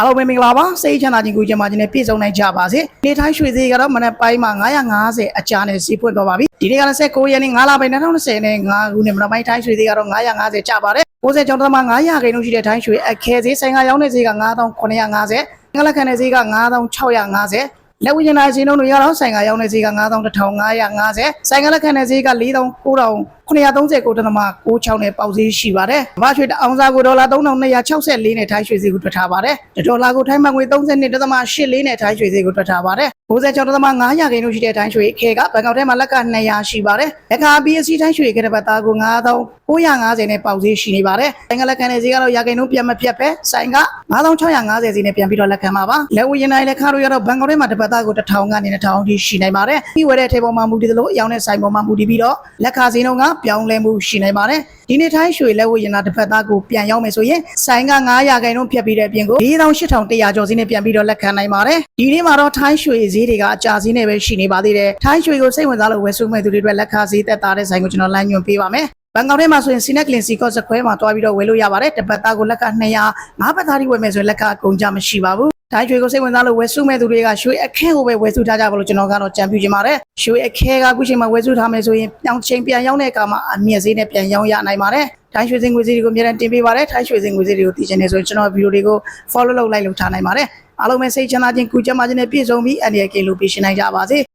အားလုံးပဲမင်္ဂလာပါစိတ်ချမ်းသာခြင်းကိုကြမှာခြင်းနဲ့ပြည့်စုံနိုင်ကြပါစေနေထိုင်းရွှေသေးကတော့မနက်ပိုင်းမှာ950အကြာနဲ့စီးပွင့်သွားပါပြီဒီနေ့ကလည်း9ရက်နေ့9လပိုင်း2020နဲ့9ခုနှစ်မနက်ပိုင်းထိုင်းရွှေသေးကတော့950ကျပါတယ်60ကျောင်းသမ900ခိန်းလို့ရှိတဲ့ထိုင်းရွှေအခဲသေးဆိုင်ကရောင်းတဲ့ဈေးက9950ငလခံတဲ့ဈေးက9650လက်ဝိညာဉ်နိုင်ဈေးနှုန်းတွေကတော့ဆိုင်ကရောင်းတဲ့ဈေးက9550ဆိုင်ကလက်ခံတဲ့ဈေးက4900 930ကိုတသမ96နဲ့ပေါက်ဈေးရှိပါတယ်။ဘာရွှေတအောင်စားကိုဒေါ်လာ3264နဲ့ထိုင်းရွှေဈေးကိုတွက်ထားပါတယ်။ဒေါ်လာကိုထိုင်းမငွေ32တသမ84နဲ့ထိုင်းရွှေဈေးကိုတွက်ထားပါတယ်။96တသမ900ခင်းလို့ရှိတဲ့ထိုင်းရွှေအခဲကဘန်ကောက်ထဲမှာလက်က200ရှိပါတယ်။လက်ခါ BSC ထိုင်းရွှေကတဲ့ဘတ်သားကို9950နဲ့ပေါက်ဈေးရှိနေပါတယ်။ဆိုင်ကလက်ခံတဲ့ဈေးကတော့ရာခိုင်နှုန်းပြန်မပြတ်ပဲဆိုင်က9650ဈေးနဲ့ပြန်ပြီးတော့လက်ခံပါပါ။လက်ဝယ်ရင်တိုင်းလက်ခါတို့ရတော့ဘန်ကောက်ထဲမှာတပတ်သားကို1000ကနေ2000ထိရှိနိုင်ပါတယ်။ပြီးဝယ်တဲ့ထေပေါ်မှာမူတည်သလိုအရောင်းတဲ့ဆိုင်ပေါ်မှာမူတည်ပြီးတော့လက်ခါဈေးနှုန်းကပြောင်းလဲမှုရှိနိုင်ပါတယ်။ဒီနေ့ထိုင်းရွှေလက်ဝယ်ရင်တာတစ်ဖက်သားကိုပြန်ရောက်မယ်ဆိုရင်ဆိုင်က900ခိုင်နှုန်းဖြတ်ပြီးတဲ့အပြင်ကို4800ကျော်ဈေးနဲ့ပြန်ပြီးတော့လက်ခံနိုင်ပါတယ်။ဒီနေ့မှာတော့ထိုင်းရွှေဈေးတွေကအကြာဈေးနဲ့ပဲရှိနေပါသေးတယ်။ထိုင်းရွှေကိုစိတ်ဝင်စားလို့ဝယ်စုမဲ့သူတွေအတွက်လက်ခါဈေးသက်သာတဲ့ဆိုင်ကိုကျွန်တော်လမ်းညွှန်ပေးပါမယ်။ဘန်ကောက်ထဲမှာဆိုရင်စီနက်ကလင်စီကော့စခွဲမှာတွားပြီးတော့ဝယ်လို့ရပါတယ်တစ်ပတ်သားကိုလက်က200ငါးပတ်သားထိဝယ်မယ်ဆိုရင်လက်ကအကုန်ကြမရှိပါဘူး တိုင်းရွှေကိုစိတ်ဝင်စားလို့ဝယ်စုမဲ့သူတွေကရွှေအခဲကိုပဲဝယ်စုထားကြပါလို့ကျွန်တော်ကတော့ကြံပြူချင်ပါတယ်ရွှေအခဲကအခုချိန်မှာဝယ်စုထားမယ်ဆိုရင်ပြောင်းချိန်ပြန်ရောက်တဲ့အခါမှာအမြင့်ဈေးနဲ့ပြန်ရောင်းရနိုင်ပါတယ်တိုင်းရွှေစင်ငွေဈေးတွေကိုအများနဲ့တင်ပေးပါတယ်တိုင်းရွှေစင်ငွေဈေးတွေကိုသိချင်နေဆိုရင်ကျွန်တော်ဗီဒီယိုတွေကို follow လုပ်လိုက်လုပ်ထားနိုင်ပါတယ်အားလုံးပဲစိတ်ချမ်းသာခြင်းကုကျမ်းမာခြင်းနဲ့ပြည့်စုံပြီးအနေရကင်းလို့ပြည့်ရှင်နိုင်ကြပါစေ